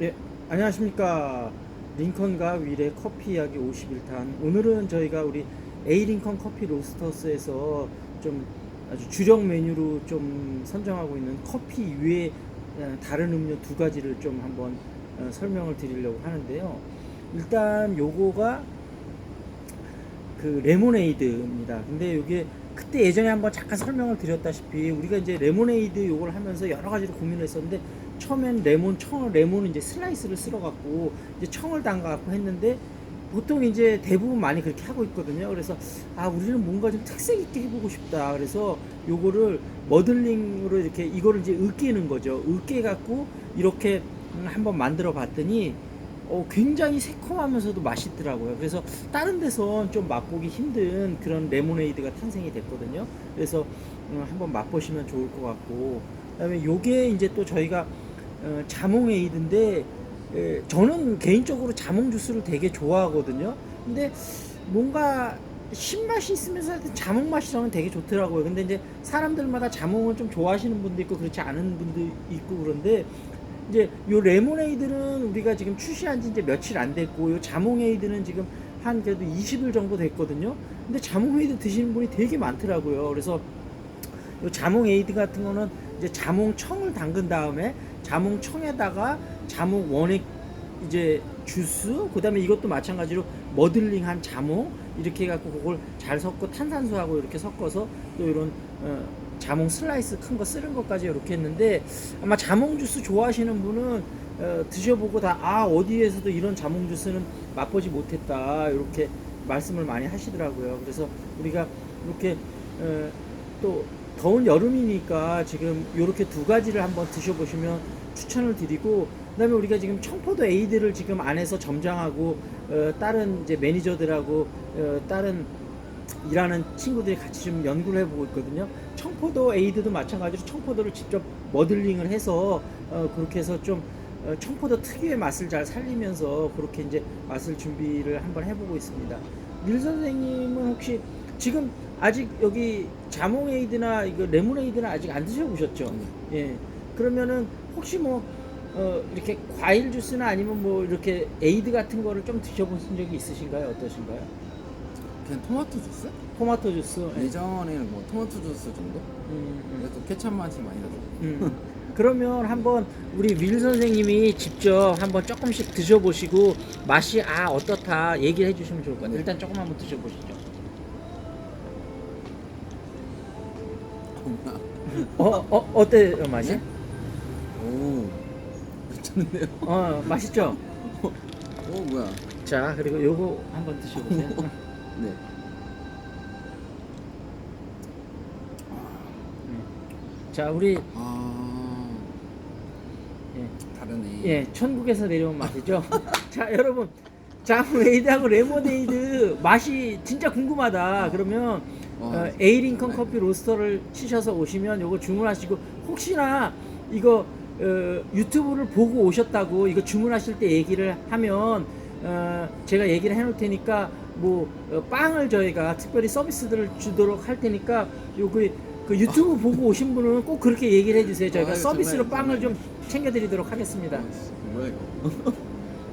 네, 안녕하십니까. 링컨과 윌의 커피 이야기 51탄. 오늘은 저희가 우리 A 링컨 커피 로스터스에서 좀 아주 주력 메뉴로 좀 선정하고 있는 커피 이외에 어, 다른 음료 두 가지를 좀 한번 어, 설명을 드리려고 하는데요. 일단 요거가 그 레모네이드입니다. 근데 이게 그때 예전에 한번 잠깐 설명을 드렸다시피 우리가 이제 레모네이드 요걸 하면서 여러 가지로 고민을 했었는데 처음엔 레몬 청을 레몬은 이제 슬라이스를 쓸어 갖고 이제 청을 담가 갖고 했는데 보통 이제 대부분 많이 그렇게 하고 있거든요. 그래서 아 우리는 뭔가 좀 특색 있게 해보고 싶다. 그래서 요거를 머들링으로 이렇게 이거를 이제 으깨는 거죠. 으깨 갖고 이렇게 음, 한번 만들어 봤더니 어, 굉장히 새콤하면서도 맛있더라고요. 그래서 다른 데선 좀 맛보기 힘든 그런 레모네이드가 탄생이 됐거든요. 그래서 음, 한번 맛보시면 좋을 것 같고, 그다음에 요게 이제 또 저희가 어, 자몽 에이드인데 에, 저는 개인적으로 자몽 주스를 되게 좋아하거든요. 근데 뭔가 신맛이 있으면서 자몽 맛이 저는 되게 좋더라고요. 근데 이제 사람들마다 자몽을 좀 좋아하시는 분도 있고 그렇지 않은 분도 있고 그런데 이제 요 레모네이드는 우리가 지금 출시한 지 이제 며칠 안 됐고 요 자몽에이드는 지금 한 그래도 20일 정도 됐거든요. 근데 자몽에이드 드시는 분이 되게 많더라고요. 그래서 요 자몽에이드 같은 거는 이제 자몽청을 담근 다음에 자몽청에다가 자몽 원액 이제 주스 그다음에 이것도 마찬가지로 머들링한 자몽 이렇게 해갖고 그걸 잘 섞고 탄산수하고 이렇게 섞어서 또 이런 어, 자몽 슬라이스 큰 거 쓰는 것까지 이렇게 했는데 아마 자몽 주스 좋아하시는 분은 어, 드셔보고 다 아 어디에서도 이런 자몽 주스는 맛보지 못했다 이렇게 말씀을 많이 하시더라고요. 그래서 우리가 이렇게 어, 또 더운 여름이니까 지금 이렇게 두 가지를 한번 드셔보시면 추천을 드리고 그다음에 우리가 지금 청포도 에이드를 지금 안에서 점장하고 어, 다른 이제 매니저들하고 어, 다른 일하는 친구들이 같이 좀 연구를 해보고 있거든요. 청포도 에이드도 마찬가지로 청포도를 직접 머들링을 해서 어, 그렇게 해서 좀 어, 청포도 특유의 맛을 잘 살리면서 그렇게 이제 맛을 준비를 한번 해보고 있습니다. 밀 선생님은 혹시 지금 아직 여기 자몽 에이드나 이거 레몬 에이드는 아직 안 드셔보셨죠? 예. 그러면은 혹시 뭐 어, 이렇게 과일 주스나 아니면 뭐 이렇게 에이드 같은 거를 좀 드셔보신 적이 있으신가요? 어떠신가요? 그냥 토마토 주스? 토마토 주스. 예. 예전에는 뭐 토마토 주스 정도? 음, 음. 또 케찹 맛이 많이 나죠. 음. 그러면 한번 우리 윌 선생님이 직접 한번 조금씩 드셔보시고 맛이 아 어떻다 얘기를 해주시면 좋을 것 같아요. 일단 조금 한번 드셔보시죠. 어, 어 어때 요 맛이? 네? 오, 괜찮은데요? 어 맛있죠? 오, 뭐야? 자 그리고 요거 한번 드셔보세요. 네. 자 우리 아, 예, 다르네. 예 천국에서 내려온 맛이죠. 자 여러분 자웨이드하고 레모네이드 맛이 진짜 궁금하다. 그러면 어, 와, A 링컨 커피 로스터를 치셔서 오시면 요거 주문하시고 혹시나 이거 어, 유튜브를 보고 오셨다고 이거 주문하실 때 얘기를 하면 어, 제가 얘기를 해놓을 테니까 뭐 어, 빵을 저희가 특별히 서비스들을 주도록 할 테니까 요그 그 유튜브 보고 오신 분은 꼭 그렇게 얘기를 해주세요. 저희가 아유, 서비스로 정말, 빵을. 좀 챙겨드리도록 하겠습니다. 아, 뭐야 이거?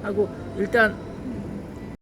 하고 일단